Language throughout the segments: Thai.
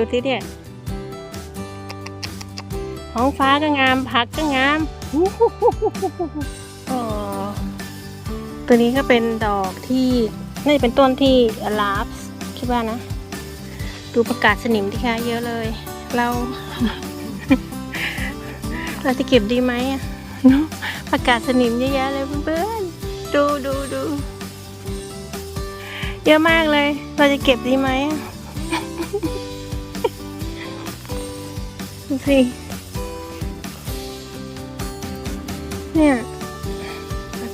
ดูที่เนี่ยท้องฟ้าก็งามผักก็งามอู้หูหูหูหูหูหูอ๋อตัวนี้ก็เป็นดอกที่น่าจะเป็นต้นที่ลาฟคิดว่านะ ดูประกาศสนิมที่คะเยอะเลย เรา เราจะเก็บดีไหมอะเนอะประกาศสนิมเยอะแยะเลยเพื่อนๆดูดูดูเยอะมากเลย เราจะเก็บดีไหมอะ ดูสิ เนี่ย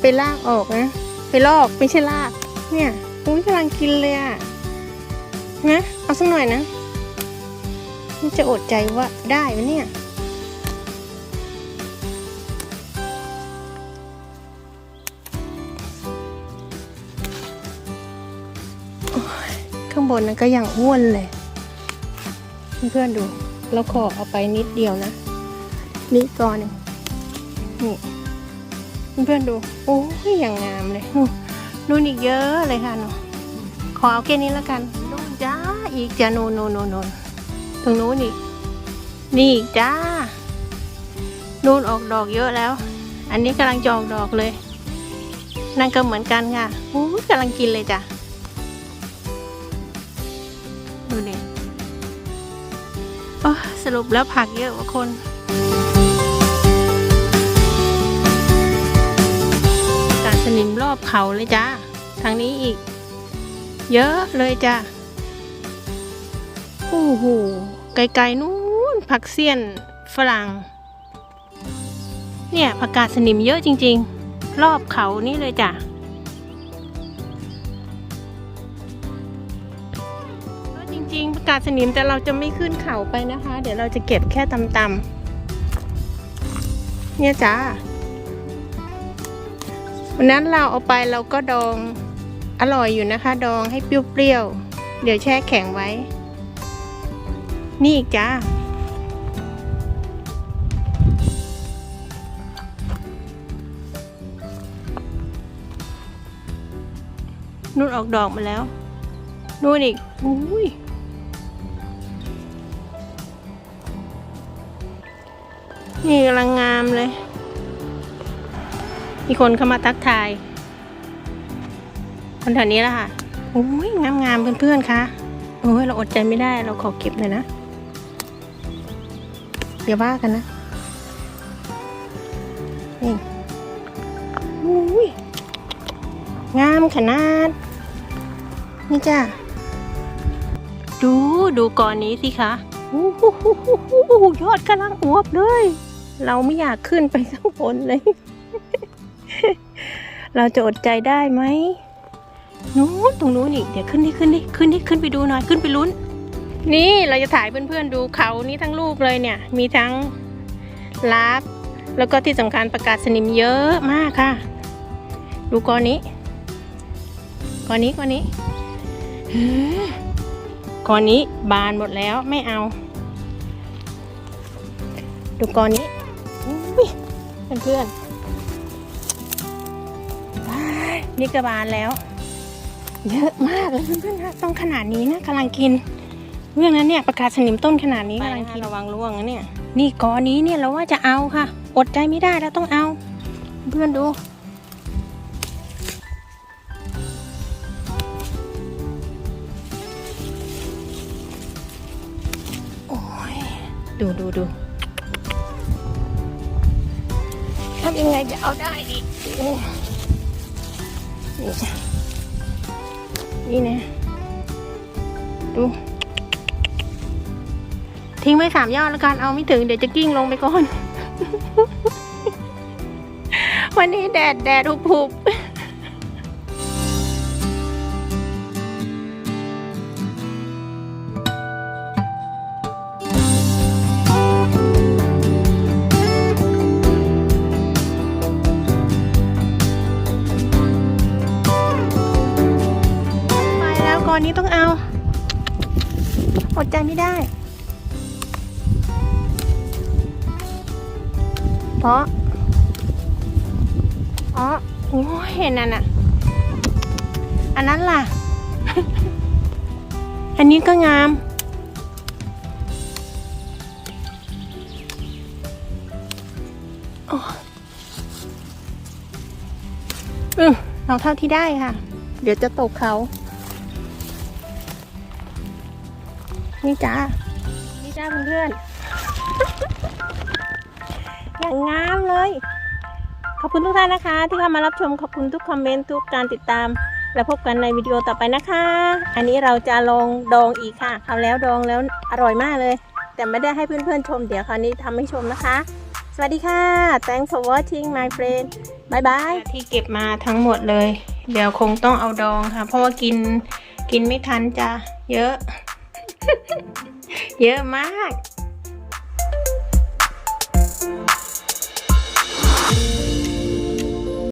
ไปลากออกนะ ไปลอกไม่ใช่ลาก เนี่ยอุ้ยกำลังกินเลยอะนะ เอาสักหน่อยนะนี่จะอดใจว่าได้ไหมเนี่ย ข้างบนนั้นก็ยังอ้วนเลย เพื่อนดู เราขอเอาไปนิดเดียวนะ นี่ก่อนหนึ่งนี่เพื่อนๆดู โอ้ยอย่างงามเลยนู่นนู่นอีกเยอะเลยค่ะหนูขอเอาแค่นี้แล้วกันนู่นจ้าอีกจ้าโนนโนนโนนโนนตรงนู้นอีก นี่อีกจ้านู่นออกดอกเยอะแล้ว อันนี้กำลังจะออกดอกเลย นั่นก็เหมือนกันค่ะโอ้ยกำลังกินเลยจ้ะ ดูดิโอ้ สรุปแล้วผักเยอะกว่าคนการสนิมรอบเขาเลยจ้าทางนี้อีก เยอะเลยจ้าโอ้โหไกลๆนู้นผักเสี้ยนฝรั่ง เนี่ยผักกาดสนิมเยอะจริง ๆ รอบเขานี่เลยจ้ะ กาศสนิมแต่เราจะไม่ขึ้นเขาไปนะคะ เดี๋ยวเราจะเก็บแค่ตำๆเนี่ยจ้าวันนั้นเราเอาไปเราก็ดองอร่อยอยู่นะคะ ดองให้เปรี้ยวๆเดี๋ยวแช่แข็งไว้ นี่อีกจ้านุ่นออกดอกมาแล้วนู่นอีกอุ้ย นี่กำลังงามเลย มีคนเข้ามาทักทาย คนแถวนี้แหละค่ะโอ้ยงามงามๆเพื่อนๆคะโอ้ยเราอดใจไม่ได้เราขอเก็บเลยนะอย่าว่ากันนะนี่อุ้ยงามขนาด นี่จ้าดูดูก่อนนี้สิคะโอ้โหยอดกำลังอวบเลย เราไม่อยากขึ้นไปข้างบนเลย เราจะอดใจได้ไหมนู้นตรงนู้นอีกเดี๋ยวขึ้นดิขึ้นดิขึ้นดิขึ้นไปดูหน่อยขึ้นไปลุ้น นี่เราจะถ่ายเพื่อนๆดูเขานี้ทั้งลูกเลยเนี่ย มีทั้งลาบแล้วก็ที่สำคัญประกาศสนิมเยอะมากค่ะ ดูกอนนี้ก้อนนี้ก้อนนี้ก้อนนี้บานหมดแล้วไม่เอา ดูก้อนนี้ เพื่อนๆว้ายนี่ก็บานแล้ว เยอะมากเลยเพื่อนๆนะต้องขนาดนี้นะกำลังกิน เรื่องนั้นเนี่ยประกาศสนิมต้นขนาดนี้กำลังกินระวังร่วงนะเนี่ย นี่ก้อนนี้เนี่ยเราว่าจะเอาค่ะ อดใจไม่ได้แล้วต้องเอา เพื่อนดูโอ้ยดูดูดู ทำยังไงจะเอาได้ดินี่นี่จ้ะนี่นะ ดู ทิ้งไว้สามยอดแล้วกัน เอาไม่ถึงเดี๋ยวจะกิ้งลงไปก่อน วันนี้แดดแดดหุบๆ อันนี้ต้องเอา อดใจไม่ได้ เพราะอ๋อโอ้เห็นนั่นอะ อันนั้นล่ะ อันนี้ก็งามอ้อือเอาเท่าที่ได้ค่ะ เดี๋ยวจะตกเขา นี่จ้านี่จ้าเพื่อนๆอย่างงามเลย ขอบคุณทุกท่านนะคะ ที่เข้ามารับชมขอบคุณทุกคอมเมนต์ทุกการติดตาม แล้วพบกันในวิดีโอต่อไปนะคะ อันนี้เราจะลองดองอีกค่ะคราวแล้วดองแล้วอร่อยมากเลย แต่ไม่ได้ให้เพื่อนๆชม เดี๋ยวคราวนี้ทำให้ชมนะคะ สวัสดีค่ะ thanks for watching my friend บายบายที่เก็บมาทั้งหมดเลย เดี๋ยวคงต้องเอาดองค่ะ เพราะว่ากินกินไม่ทันจะเยอะ เยอะมาก